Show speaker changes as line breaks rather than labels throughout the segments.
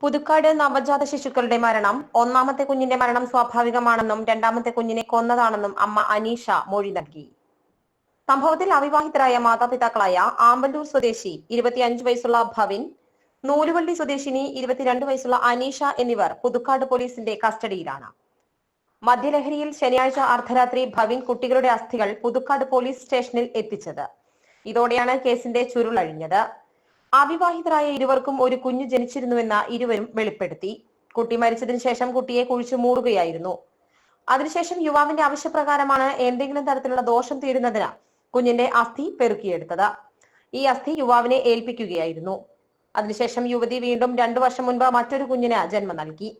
പുതുക്കാട് നവജാത ശിശുക്കളുടെ മരണം. ഒന്നാമത്തെ കുഞ്ഞിന്റെ മരണം സ്വാഭാവികമാണെന്നും രണ്ടാമത്തെ കുഞ്ഞിനെ കൊന്നതാണെന്നും അമ്മ അനീഷ മൊഴി നൽകി. സംഭവത്തിൽ അവിവാഹിതരായ മാതാപിതാക്കളായ ആമ്പല്ലൂർ സ്വദേശി ഇരുപത്തിയഞ്ച് വയസ്സുള്ള ഭവിൻ നൂലുവള്ളി സ്വദേശിനി ഇരുപത്തിരണ്ട് വയസ്സുള്ള അനീഷ എന്നിവർ പുതുക്കാട് പോലീസിന്റെ കസ്റ്റഡിയിലാണ്. മദ്യലഹരിയിൽ ശനിയാഴ്ച അർദ്ധരാത്രി ഭവിൻ കുട്ടികളുടെ അസ്ഥികൾ പുതുക്കാട് പോലീസ് സ്റ്റേഷനിൽ എത്തിച്ചത്. ഇതോടെയാണ് കേസിന്റെ ചുരുളഴിഞ്ഞത്. അവിവാഹിതരായ ഇരുവർക്കും ഒരു കുഞ്ഞു ജനിച്ചിരുന്നുവെന്ന ഇരുവരും വെളിപ്പെടുത്തി. കുട്ടി മരിച്ചതിനു ശേഷം കുട്ടിയെ കുഴിച്ചു മൂടുകയായിരുന്നു. അതിനുശേഷം യുവാവിന്റെ ആവശ്യപ്രകാരമാണ് എന്തെങ്കിലും തരത്തിലുള്ള ദോഷം തീരുന്നതിന് കുഞ്ഞിന്റെ അസ്ഥി പെറുക്കിയെടുത്തത്. ഈ അസ്ഥി യുവാവിനെ ഏൽപ്പിക്കുകയായിരുന്നു. അതിനുശേഷം യുവതി വീണ്ടും രണ്ടു വർഷം മുൻപ് മറ്റൊരു കുഞ്ഞിന് ജന്മം നൽകി.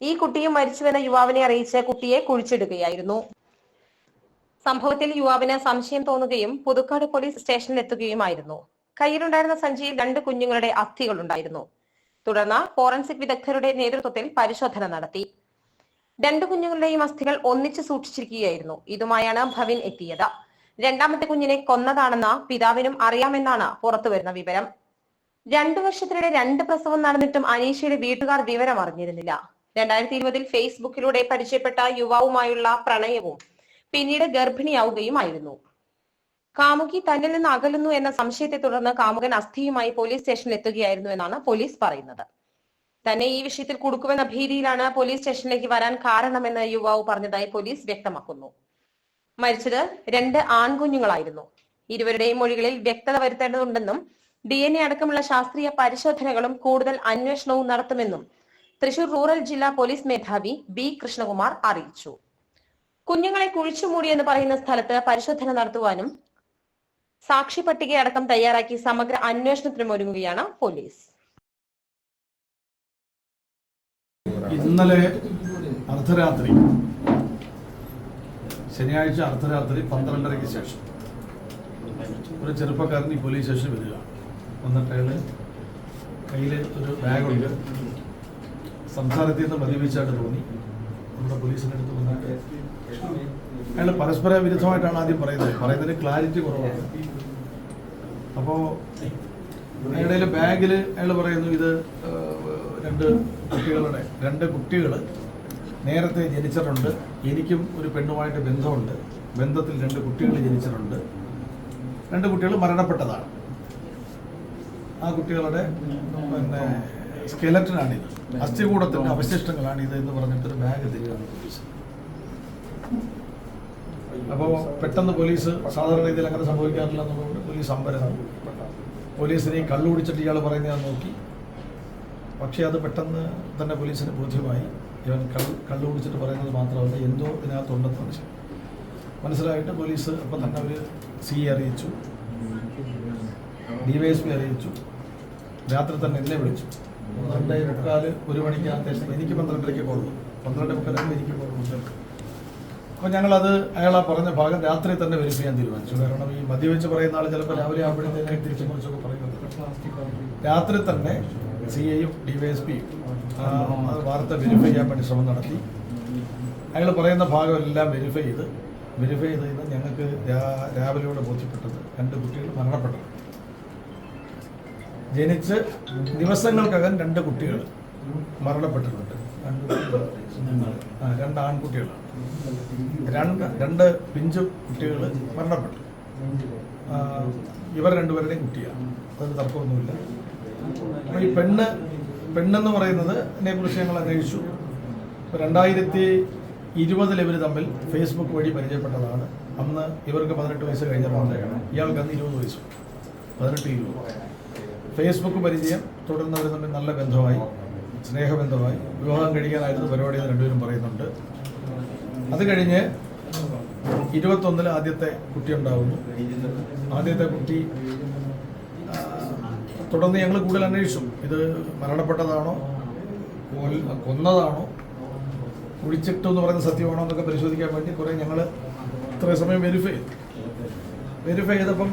ഈ കുട്ടിയും മരിച്ചുവെന്ന യുവാവിനെ അറിയിച്ച് കുട്ടിയെ കുഴിച്ചിടുകയായിരുന്നു. സംഭവത്തിൽ യുവാവിന് സംശയം തോന്നുകയും പുതുക്കാട് പോലീസ് സ്റ്റേഷനിൽ എത്തുകയുമായിരുന്നു കയ്യിലുണ്ടായിരുന്ന സഞ്ചിയിൽ രണ്ട് കുഞ്ഞുങ്ങളുടെ അസ്ഥികൾ ഉണ്ടായിരുന്നു തുടർന്ന് ഫോറൻസിക് വിദഗ്ധരുടെ നേതൃത്വത്തിൽ പരിശോധന നടത്തി. രണ്ട് കുഞ്ഞുങ്ങളുടെയും അസ്ഥികൾ ഒന്നിച്ച് സൂക്ഷിച്ചിരിക്കുകയായിരുന്നു. ഇതുമായാണ് ഭവിൻ എത്തിയത്. രണ്ടാമത്തെ കുഞ്ഞിനെ കൊന്നതാണെന്ന് പിതാവിനും അറിയാമെന്നാണ് പുറത്തുവരുന്ന വിവരം. രണ്ടു വർഷത്തിനിടെ രണ്ട് പ്രസവം നടന്നിട്ടും അനീഷയുടെ വീട്ടുകാർ വിവരം അറിഞ്ഞിരുന്നില്ല. രണ്ടായിരത്തി ഇരുപതിൽ ഫേസ്ബുക്കിലൂടെ പരിചയപ്പെട്ട യുവാവുമായുള്ള പ്രണയവും പിന്നീട് ഗർഭിണിയാവുകയുമായിരുന്നു. കാമുകി തന്നിൽ നിന്ന് അകലുന്നു എന്ന സംശയത്തെ തുടർന്ന് കാമുകൻ അസ്ഥിയുമായി പോലീസ് സ്റ്റേഷനിൽ എത്തുകയായിരുന്നു എന്നാണ് പോലീസ് പറയുന്നത്. തന്നെ ഈ വിഷയത്തിൽ കുടുക്കുമെന്ന ഭീതിയിലാണ് പോലീസ് സ്റ്റേഷനിലേക്ക് വരാൻ കാരണമെന്ന് യുവാവ് പറഞ്ഞതായി പോലീസ് വ്യക്തമാക്കുന്നു. മരിച്ചത് രണ്ട് ആൺകുഞ്ഞുങ്ങളായിരുന്നു. ഇരുവരുടെയും മൊഴികളിൽ വ്യക്തത വരുത്തേണ്ടതുണ്ടെന്നും ഡി എൻ എ അടക്കമുള്ള ശാസ്ത്രീയ പരിശോധനകളും കൂടുതൽ അന്വേഷണവും നടത്തുമെന്നും തൃശൂർ റൂറൽ ജില്ലാ പോലീസ് മേധാവി ബി കൃഷ്ണകുമാർ അറിയിച്ചു. കുഞ്ഞുങ്ങളെ കുഴിച്ചുമൂടിയെന്ന് പറയുന്ന സ്ഥലത്ത് പരിശോധന നടത്തുവാനും സാക്ഷി പട്ടികയടക്കം തയ്യാറാക്കി സമഗ്ര അന്വേഷണത്തിനും ഒരുങ്ങുകയാണ് പോലീസ്.
ഇന്നലെ അർദ്ധരാത്രി ശനിയാഴ്ച അർദ്ധരാത്രി പന്ത്രണ്ടരയ്ക്ക് ശേഷം ഒരു ചെറുപ്പക്കാരൻ ഈ പോലീസ് സ്റ്റേഷനിൽ വരിക. വന്നിട്ട് അയാൾ കയ്യിൽ ഒരു ബാഗുണ്ട്. സംസാരത്തിൽ നിന്ന് മദ്യപിച്ചായിട്ട് തോന്നി. നമ്മുടെ പോലീസിന്റെ അടുത്ത് വന്നിട്ട് അയാൾ പരസ്പര വിരുദ്ധമായിട്ടാണ് ആദ്യം പറയുന്നത്. പറയുന്നതിന് ക്ലാരിറ്റി കുറവാണ്. അപ്പോൾ അയാളുടെ ബാഗിൽ അയാൾ പറയുന്നു ഇത് രണ്ട് കുട്ടികളുടെ രണ്ട് കുട്ടികൾ നേരത്തെ ജനിച്ചിട്ടുണ്ട്. എനിക്കും ഒരു പെണ്ണുമായിട്ട് ബന്ധമുണ്ട്. ബന്ധത്തിൽ രണ്ട് കുട്ടികൾ ജനിച്ചിട്ടുണ്ട്. രണ്ട് കുട്ടികൾ മരണപ്പെട്ടതാണ്. ആ കുട്ടികളുടെ പിന്നെ സ്കെലറ്റനാണിത് അസ്ഥികൂടത്തിന്റെ അവശിഷ്ടങ്ങളാണ് ഇത് എന്ന് പറഞ്ഞിട്ടൊരു ബാഗ് പോലീസ്. അപ്പോൾ പെട്ടെന്ന് പോലീസ് സാധാരണ രീതിയിൽ അങ്ങനെ സംഭവിക്കാറില്ല പോലീസ് അമ്പരം പോലീസിനെ കള്ളുപിടിച്ചിട്ട് ഇയാൾ പറയുന്നത് നോക്കി. പക്ഷേ അത് പെട്ടെന്ന് തന്നെ പോലീസിന് ബോധ്യമായി. ഇവൻ കള്ള് കള്ളു കുടിച്ചിട്ട് പറയുന്നത് മാത്രമല്ല എന്തോ ഇതിനകത്തുണ്ടെന്ന് മനസ്സിലായി. മനസ്സിലായിട്ട് പോലീസ് അപ്പം തന്നെ അവർ സി അറിയിച്ചു. ഡി വൈ എസ് പി അറിയിച്ചു. രാത്രി തന്നെ എന്നെ വിളിച്ചു. പന്ത്രണ്ട് മുക്കാൽ ഒരു മണിക്ക് അത്യാവശ്യം എനിക്ക് പന്ത്രണ്ടരയ്ക്ക് കൊള്ളു പന്ത്രണ്ട് മുക്കാലാകുമ്പോൾ എനിക്ക് കൊള്ളു അപ്പോൾ ഞങ്ങളത് അയാൾ ആ പറഞ്ഞ ഭാഗം രാത്രി തന്നെ വെരിഫൈ ചെയ്യാൻ തീരുമാനിച്ചു. കാരണം ഈ മദ്യവെച്ച് പറയുന്ന ആൾ ചിലപ്പോൾ രാവിലെ ആകുമ്പോഴത്തേക്ക് തിരിച്ചു കുറിച്ചൊക്കെ പറയുന്നത് രാത്രി തന്നെ സി ഐയും ഡി വൈ എസ് പിയും വാർത്ത വെരിഫൈ ചെയ്യാൻ വേണ്ടി ശ്രമം നടത്തി. അയാൾ പറയുന്ന ഭാഗം എല്ലാം വെരിഫൈ ചെയ്ത് വെരിഫൈ ചെയ്ത് കഴിഞ്ഞാൽ ഞങ്ങൾക്ക് രാവിലെയോടെ ബോധ്യപ്പെട്ടത് രണ്ട് കുട്ടികൾ മരണപ്പെട്ടത് ജനിച്ച് ദിവസങ്ങൾക്കകം രണ്ട് കുട്ടികൾ മരണപ്പെട്ടിട്ടുണ്ട് രണ്ട് ആൺകുട്ടികളാണ്. രണ്ട് രണ്ട് പിഞ്ചു കുട്ടികൾ മരണപ്പെട്ടു. ഇവർ രണ്ടുപേരുടെയും കുട്ടിയാണ്. അതിന് തർക്കമൊന്നുമില്ല. അപ്പോൾ ഈ പെണ്ണ് പെണ്ണെന്ന് പറയുന്നത് കുറിച്ച് ഞങ്ങൾ അന്വേഷിച്ചു. രണ്ടായിരത്തി ഇരുപതിൽ ഇവർ തമ്മിൽ ഫേസ്ബുക്ക് വഴി പരിചയപ്പെട്ടതാണ്. അന്ന് ഇവർക്ക് പതിനെട്ട് വയസ്സ് കഴിഞ്ഞതാണ് ഇയാൾക്ക് അന്ന് ഇരുപത് വയസ്സ് പതിനെട്ട് ഇരുപത്. ഫേസ്ബുക്ക് പരിചയം തുടർന്ന് അവർ തമ്മിൽ നല്ല ബന്ധമായി. സ്നേഹബന്ധമായി വിവാഹം കഴിക്കാനായിരുന്നു പരിപാടി എന്ന് രണ്ടുപേരും പറയുന്നുണ്ട്. അത് കഴിഞ്ഞ് ഇരുപത്തൊന്നിൽ ആദ്യത്തെ കുട്ടി ഉണ്ടാവുന്നു. ആദ്യത്തെ കുട്ടി തുടർന്ന് ഞങ്ങൾ കൂടുതൽ അന്വേഷിച്ചു. ഇത് മരണപ്പെട്ടതാണോ കൊന്നതാണോ കുഴിച്ചിട്ടു എന്ന് പറയുന്ന സത്യമാണോ എന്നൊക്കെ പരിശോധിക്കാൻ വേണ്ടി കുറേ ഞങ്ങൾ ഇത്രയും സമയം വെരിഫൈ ചെയ്തു. വെരിഫൈ ചെയ്തപ്പം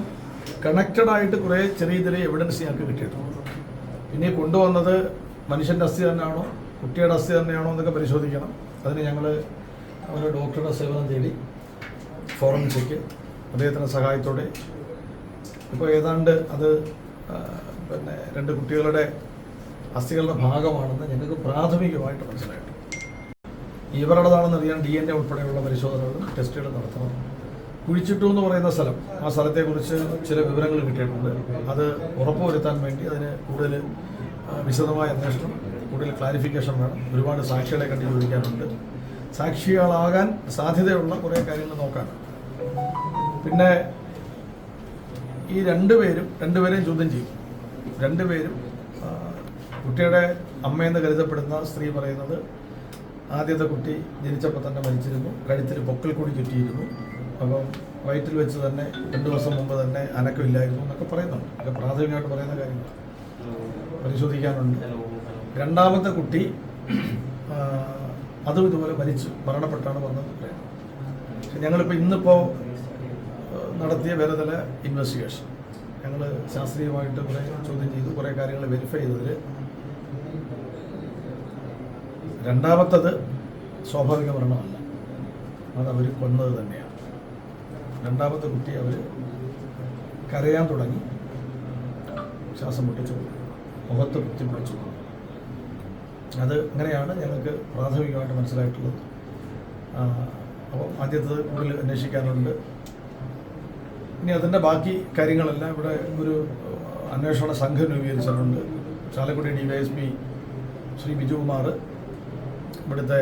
കണക്റ്റഡ് ആയിട്ട് കുറേ ചെറിയ ചെറിയ എവിഡൻസ് ഞങ്ങൾക്ക് കിട്ടിയിട്ടുണ്ട്. പിന്നെ കൊണ്ടുവന്നത് മനുഷ്യന്റെ അസ്ഥി തന്നെയാണോ? കുട്ടിയുടെ അസ്ഥി തന്നെയാണോ എന്നൊക്കെ പരിശോധിക്കണം. അതിന് ഞങ്ങൾ ഒരു ഡോക്ടറുടെ സേവനം തേടി ഫോറൻസിക്ക് അദ്ദേഹത്തിന്റെ സഹായത്തോടെ ഇപ്പോൾ ഏതാണ്ട് അത് പിന്നെ രണ്ട് കുട്ടികളുടെ അസ്ഥികളുടെ ഭാഗമാണെന്ന് ഞങ്ങൾക്ക് പ്രാഥമികമായിട്ട് മനസ്സിലായിട്ടുണ്ട്. ഇവരുടേതാണെന്ന് അറിയാൻ ഡി എൻ എ ഉൾപ്പെടെയുള്ള പരിശോധനകളും ടെസ്റ്റുകളും നടത്തണം. കുഴിച്ചിട്ടു എന്ന് പറയുന്ന സ്ഥലം ആ സ്ഥലത്തെക്കുറിച്ച് ചില വിവരങ്ങൾ കിട്ടിയിട്ടുണ്ട്. അത് ഉറപ്പുവരുത്താൻ വേണ്ടി അതിന് കൂടുതൽ വിശദമായ അന്വേഷണം കൂടുതൽ ക്ലാരിഫിക്കേഷൻ വേണം. ഒരുപാട് സാക്ഷികളെ കണ്ടു ചോദിക്കാനുണ്ട്. സാക്ഷികളാകാൻ സാധ്യതയുള്ള കുറേ കാര്യങ്ങൾ നോക്കാനുണ്ട് പിന്നെ ഈ രണ്ടുപേരും രണ്ടുപേരെയും ചോദ്യം ചെയ്യും. രണ്ടുപേരും കുട്ടിയുടെ അമ്മയെന്ന് കരുതപ്പെടുന്ന സ്ത്രീ പറയുന്നത് ആദ്യത്തെ കുട്ടി ജനിച്ചപ്പോൾ തന്നെ മരിച്ചിരുന്നു. കഴുത്തിൽ പൊക്കൽ കൂടി ചുറ്റിയിരുന്നു. അപ്പം വയറ്റിൽ വെച്ച് തന്നെ രണ്ടു ദിവസം മുമ്പ് തന്നെ അനക്കമില്ലായിരുന്നു എന്നൊക്കെ പറയുന്നുണ്ട്. അതൊക്കെ പ്രാഥമികമായിട്ട് പറയുന്ന കാര്യങ്ങൾ പരിശോധിക്കാനുണ്ട്. രണ്ടാമത്തെ കുട്ടി അതും ഇതുപോലെ മരിച്ചു മരണപ്പെട്ടാണ് വന്നത് പക്ഷെ ഞങ്ങളിപ്പോൾ ഇന്നിപ്പോൾ നടത്തിയ വേറെ ചില ഇൻവെസ്റ്റിഗേഷൻ ഞങ്ങൾ ശാസ്ത്രീയമായിട്ട് കുറേ ചോദ്യം ചെയ്തു കുറേ കാര്യങ്ങൾ വെരിഫൈ ചെയ്തതിൽ രണ്ടാമത്തത് സ്വാഭാവിക മരണമല്ല. അത് അവർ കൊന്നത് തന്നെയാണ്. രണ്ടാമത്തെ കുട്ടി അവർ കരയാൻ തുടങ്ങി. ശ്വാസം മുട്ടിച്ചു മുഖത്ത് കുത്തി അത് അങ്ങനെയാണ് ഞങ്ങൾക്ക് പ്രാഥമികമായിട്ട് മനസ്സിലായിട്ടുള്ളത്. അപ്പോൾ ആദ്യത്തത് കൂടുതൽ അന്വേഷിക്കാനുണ്ട്. ഇനി അതിന്റെ ബാക്കി കാര്യങ്ങളെല്ലാം ഇവിടെ ഒരു അന്വേഷണ സംഘം രൂപീകരിച്ചിട്ടുണ്ട്. Chalakudy D Y S P Shri Bijukumar ഇവിടുത്തെ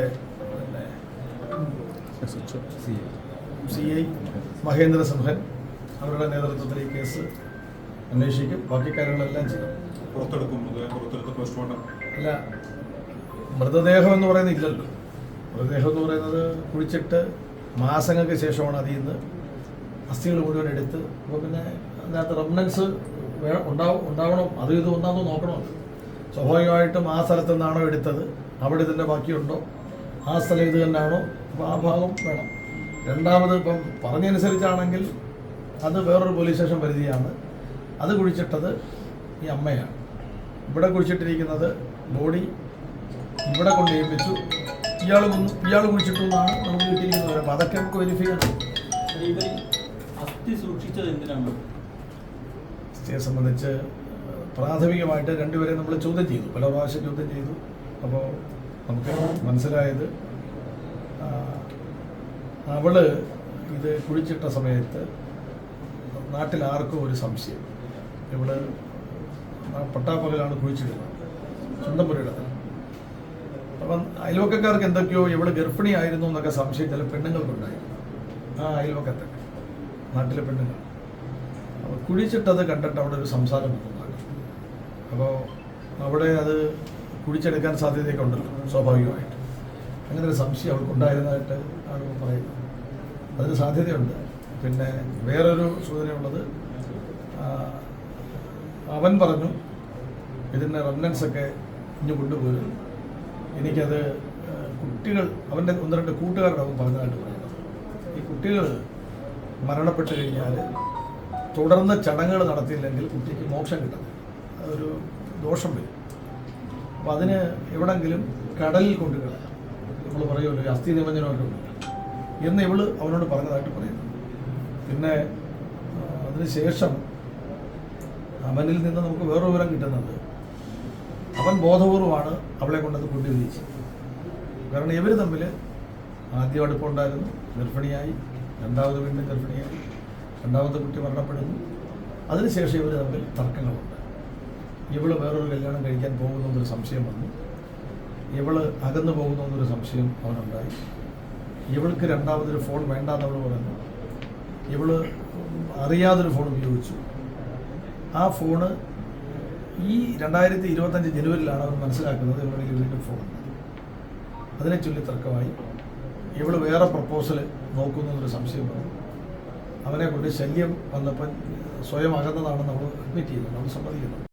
സി ഐ മഹേന്ദ്ര സിംഹൻ അവരുടെ നേതൃത്വത്തിൽ ഈ കേസ് അന്വേഷിക്കും. ബാക്കി കാര്യങ്ങളെല്ലാം ചെയ്യും.
പുറത്തെടുക്കും. പുറത്തെടുത്ത് പോസ്റ്റ്മോർട്ടം
അല്ല മൃതദേഹം എന്ന് പറയുന്നത് ഇല്ലല്ലോ മൃതദേഹം എന്ന് പറയുന്നത് കുഴിച്ചിട്ട് മാസങ്ങൾക്ക് ശേഷമാണ് അതിൽ നിന്ന് അസ്ഥികൾ മുഴുവൻ എടുത്ത് അപ്പോൾ പിന്നെ അതിനകത്ത് റെമനൻസ് ഉണ്ടാവും ഉണ്ടാവണം. അത് ഇത് ഒന്നാമത് നോക്കണം. സ്വാഭാവികമായിട്ടും ആ സ്ഥലത്തു നിന്നാണോ എടുത്തത്? അവിടെ ഇതിന്റെ ബാക്കിയുണ്ടോ? ആ സ്ഥലം ഇത് തന്നെയാണോ? അപ്പോൾ ആ ഭാഗം വേണം. രണ്ടാമത് ഇപ്പം പറഞ്ഞനുസരിച്ചാണെങ്കിൽ അത് വേറൊരു പോലീസ് സ്റ്റേഷൻ പരിധിയാണ്. അത് കുഴിച്ചിട്ടത് ഈ അമ്മയാണ്. ഇവിടെ കുഴിച്ചിട്ടിരിക്കുന്നത് ബോഡി ഇവിടെ കൊണ്ട് ഏൽപ്പിച്ചു ഇയാൾ ഇയാൾ കുഴിച്ചിട്ടു എന്നാണ് നമുക്ക് കിട്ടിയിരിക്കുന്നത്. അപ്പോൾ അതൊക്കെ നമുക്ക് വെരിഫൈ ചെയ്യണം
അസ്ഥി സൂക്ഷിച്ചത് എന്തിനാണ്?
അസ്ഥിയെ സംബന്ധിച്ച് പ്രാഥമികമായിട്ട് രണ്ടുപേരെ നമ്മൾ ചോദ്യം ചെയ്തു. പല പ്രാവശ്യം ചോദ്യം ചെയ്തു. അപ്പോൾ നമുക്ക് മനസ്സിലായത് അവൾ ഇത് കുഴിച്ചിട്ട സമയത്ത് നാട്ടിൽ ആർക്കും ഒരു സംശയം. ഇവൾ ആ പട്ടാപ്പകലാണ് കുഴിച്ചിടുന്നത്. സ്വന്തം പുരയിടത്തിൽ അപ്പം അയൽവക്കക്കാർക്ക് എന്തൊക്കെയോ ഇവിടെ ഗർഭിണി ആയിരുന്നു എന്നൊക്കെ സംശയം ചില പെണ്ണുങ്ങൾക്കുണ്ടായിരുന്നു ആ അയൽവക്കത്തൊക്കെ നാട്ടിലെ പെണ്ണുങ്ങൾ. അപ്പോൾ കുഴിച്ചിട്ടത് കണ്ടിട്ട് അവിടെ ഒരു സംസാരം വന്നതാണ് അപ്പോൾ അവിടെ അത് കുഴിച്ചെടുക്കാൻ സാധ്യതയൊക്കെ ഉണ്ടല്ലോ സ്വാഭാവികമായിട്ട്. അങ്ങനെ ഒരു സംശയം അവൾക്കുണ്ടായിരുന്നതായിട്ട് ആണ് പറയുന്നത് അതിന് സാധ്യതയുണ്ട്. പിന്നെ വേറൊരു സൂചനയുള്ളത് അവൻ പറഞ്ഞു ഇതിന്റെ റെമനൻസ് ഒക്കെ ഇഞ്ഞു കൊണ്ടുപോരും. എനിക്കത് കുട്ടികൾ അവന്റെ ഒന്ന് രണ്ട് കൂട്ടുകാരുടെ അവൻ പറഞ്ഞതായിട്ട് പറയുന്നത്. ഈ കുട്ടികൾ മരണപ്പെട്ട് കഴിഞ്ഞാൽ തുടർന്ന് ചടങ്ങുകൾ നടത്തിയില്ലെങ്കിൽ കുട്ടിക്ക് മോക്ഷം കിട്ടത്തില്ല. അതൊരു ദോഷം വരും. അപ്പം അതിന് എവിടെങ്കിലും കടലിൽ കൊണ്ടുകളയാം നമ്മൾ പറയുമല്ലോ അസ്ഥി നിമഞ്ജനമൊക്കെ ഉണ്ട്. എന്ന് ഇവൾ അവനോട് പറഞ്ഞതായിട്ട് പറയുന്നു. പിന്നെ അതിനുശേഷം അവനിൽ നിന്ന് നമുക്ക് വേറൊരു വിവരം കിട്ടുന്നത്. അവൻ ബോധപൂർവമാണ് അവളെ കൊണ്ടത് കൂട്ടി വിധിച്ചത് കാരണം ഇവർ തമ്മിൽ ആദ്യം അടുപ്പമുണ്ടായിരുന്നു ഗർഭിണിയായി. രണ്ടാമത് വീണ്ടും ഗർഭിണിയായി. രണ്ടാമത്തെ കുട്ടി മരണപ്പെടുന്നു. അതിനുശേഷം ഇവർ തമ്മിൽ തർക്കങ്ങളുണ്ട്. ഇവൾ വേറൊരു കല്യാണം കഴിക്കാൻ പോകുന്നു എന്നൊരു സംശയം വന്നു. ഇവൾ അകന്നു പോകുന്നു എന്നൊരു സംശയം അവനുണ്ടായി. ഇവൾക്ക് രണ്ടാമതൊരു ഫോൺ അവൾ പറഞ്ഞു. ഇവൾ അറിയാതൊരു ഫോൺ ഉപയോഗിച്ചു. ആ ഫോണ് ഈ രണ്ടായിരത്തി ഇരുപത്തഞ്ച് ജനുവരിയിലാണ് അവർ മനസ്സിലാക്കുന്നത് കയ്യിൽ വീണ്ടും ഫോൺ. അതിനെ ചൊല്ലി തർക്കമായി. ഇവൾ വേറെ പ്രപ്പോസൽ നോക്കുന്നു എന്നൊരു സംശയം വന്നു. അവനെ കൊണ്ട് ശല്യം വന്നപ്പോൾ സ്വയം അകന്നതാണ് നമ്മൾ അഡ്മിറ്റ് ചെയ്യുന്നു നമ്മൾ സമ്മതിക്കുന്നു